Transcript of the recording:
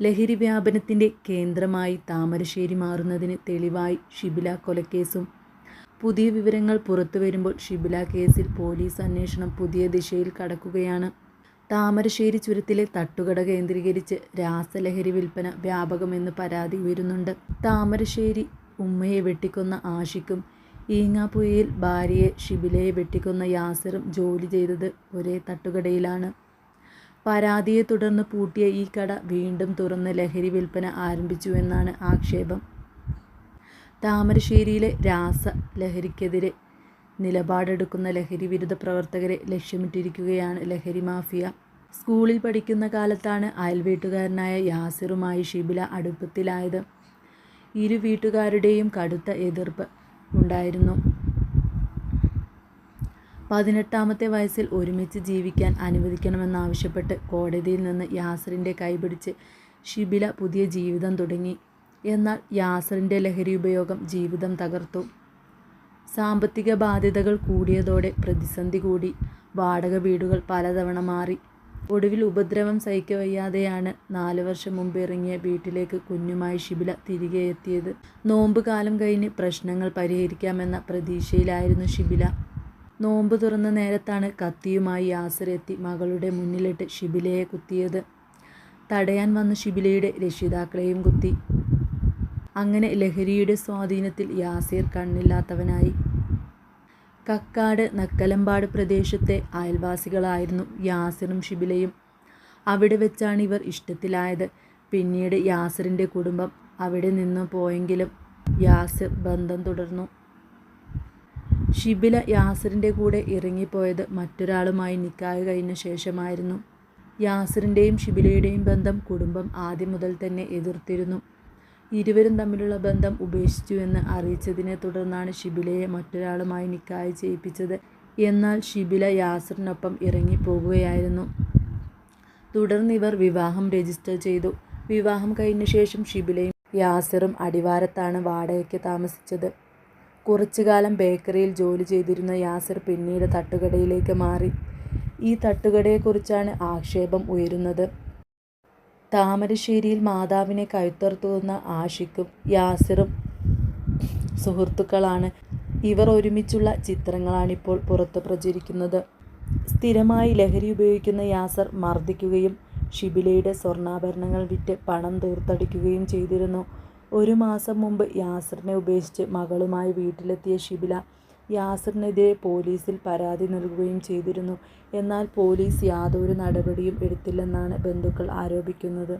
ലഹരി വ്യാപനത്തിന്റെ കേന്ദ്രമായി താമരശ്ശേരി മാറുന്നതിന് തെളിവായി ഷിബില കൊലക്കേസും. പുതിയ വിവരങ്ങൾ പുറത്തു വരുമ്പോൾ ഷിബില കേസിൽ പോലീസ് അന്വേഷണം പുതിയ ദിശയിൽ കടക്കുകയാണ്. താമരശ്ശേരി ചുരത്തിലെ തട്ടുകട കേന്ദ്രീകരിച്ച് രാസലഹരി വിൽപ്പന വ്യാപകമെന്ന് പരാതി ഉയരുന്നുണ്ട്. താമരശ്ശേരി ഉമ്മയെ വെട്ടിക്കൊന്ന ആഷിക്കും ഈങ്ങാപ്പുഴയിൽ ഭാര്യയെ ഷിബിലയെ വെട്ടിക്കൊന്ന യാസിറും ജോലി ചെയ്തത് ഒരേ തട്ടുകടയിലാണ്. പരാതിയെ തുടർന്ന് പൂട്ടിയ ഈ കട വീണ്ടും തുറന്ന് ലഹരി വിൽപ്പന ആരംഭിച്ചുവെന്നാണ് ആക്ഷേപം. താമരശ്ശേരിയിലെ രാസ ലഹരിക്കെതിരെ നിലപാടെടുക്കുന്ന ലഹരി വിരുദ്ധ പ്രവർത്തകരെ ലക്ഷ്യമിട്ടിരിക്കുകയാണ് ലഹരി മാഫിയ. സ്കൂളിൽ പഠിക്കുന്ന കാലത്താണ് അയൽവീട്ടുകാരനായ യാസിറുമായി ഷിബില അടുപ്പത്തിലായത്. ഇരു വീട്ടുകാരുടെയും കടുത്ത എതിർപ്പ് ഉണ്ടായിരുന്നു. പതിനെട്ടാമത്തെ വയസ്സിൽ ഒരുമിച്ച് ജീവിക്കാൻ അനുവദിക്കണമെന്നാവശ്യപ്പെട്ട് കോടതിയിൽ നിന്ന് യാസറിന്റെ കൈപിടിച്ച് ഷിബില പുതിയ ജീവിതം തുടങ്ങി. എന്നാൽ യാസറിന്റെ ലഹരി ഉപയോഗം ജീവിതം തകർത്തു. സാമ്പത്തിക ബാധ്യതകൾ കൂടിയതോടെ പ്രതിസന്ധി കൂടി. വാടക വീടുകൾ പലതവണ മാറി. ഒടുവിൽ ഉപദ്രവം സഹിക്കവയ്യാതെയാണ് നാല് വർഷം മുമ്പ് ഇറങ്ങിയ വീട്ടിലേക്ക് കുഞ്ഞുമായി ഷിബില തിരികെ എത്തിയത്. നോമ്പ് കാലം കഴിഞ്ഞ് പ്രശ്നങ്ങൾ പരിഹരിക്കാമെന്ന പ്രതീക്ഷയിലായിരുന്നു ഷിബില നോമ്പ് തുറന്ന നേരത്താണ് കത്തിയുമായി യാസർ എത്തി മകളുടെ മുന്നിലിട്ട് ഷിബിലയെ കുത്തിയത്. തടയാൻ വന്ന ഷിബിലയുടെ രക്ഷിതാക്കളെയും കുത്തി. അങ്ങനെ ലഹരിയുടെ സ്വാധീനത്തിൽ യാസീർ കണ്ണില്ലാത്തവനായി. കക്കാട് നക്കലമ്പാട് പ്രദേശത്തെ അയൽവാസികളായിരുന്നു യാസിറും ഷിബിലയും അവിടെ വെച്ചാണ് ഇവർ ഇഷ്ടത്തിലായത്. പിന്നീട് യാസിറിന്റെ കുടുംബം അവിടെ നിന്ന് പോയെങ്കിലും യാസിർ ബന്ധം തുടർന്നു. ഷിബില യാസിറിന്റെ കൂടെ ഇറങ്ങിപ്പോയത് മറ്റൊരാളുമായി നിക്കാഹ് കഴിഞ്ഞ ശേഷമായിരുന്നു. യാസിറിന്റെയും ഷിബിലയുടെയും ബന്ധം കുടുംബം ആദ്യം മുതൽ തന്നെ എതിർത്തിരുന്നു. ഇരുവരും തമ്മിലുള്ള ബന്ധം ഉപേക്ഷിച്ചുവെന്ന് അറിയിച്ചതിനെ തുടർന്നാണ് ഷിബിലയെ മറ്റൊരാളുമായി നിക്കാഹ് ചെയ്യിപ്പിച്ചത്. എന്നാൽ ഷിബില യാസറിനൊപ്പം ഇറങ്ങിപ്പോകുകയായിരുന്നു. തുടർന്ന് ഇവർ വിവാഹം രജിസ്റ്റർ ചെയ്തു. വിവാഹം കഴിഞ്ഞ ശേഷം ഷിബിലയും യാസിറും അടിവാരത്താണ് വാടകയ്ക്ക് താമസിച്ചത്. കുറച്ചു കാലം ബേക്കറിയിൽ ജോലി ചെയ്തിരുന്ന യാസിർ പിന്നീട് തട്ടുകടയിലേക്ക് മാറി. ഈ തട്ടുകടയെക്കുറിച്ചാണ് ആക്ഷേപം ഉയരുന്നത്. താമരശ്ശേരിയിൽ മാതാവിനെ കഴുത്തർത്തുന്ന ആഷിക്കും യാസിറും സുഹൃത്തുക്കളാണ്. ഇവർ ഒരുമിച്ചുള്ള ചിത്രങ്ങളാണിപ്പോൾ പുറത്ത് പ്രചരിക്കുന്നത്. സ്ഥിരമായി ലഹരി ഉപയോഗിക്കുന്ന യാസർ മർദ്ദിക്കുകയും ഷിബിലയുടെ സ്വർണാഭരണങ്ങൾ വിറ്റ് പണം തീർത്തടിക്കുകയും ചെയ്തിരുന്നു. ഒരു മാസം മുമ്പ് യാസറിനെ ഉപേക്ഷിച്ച് മകളുമായി വീട്ടിലെത്തിയ ഷിബില യാസറിനെതിരെ പോലീസിൽ പരാതി നൽകുകയും ചെയ്തിരുന്നു. എന്നാൽ പോലീസ് യാതൊരു നടപടിയും എടുത്തില്ലെന്നാണ് ബന്ധുക്കൾ ആരോപിക്കുന്നത്.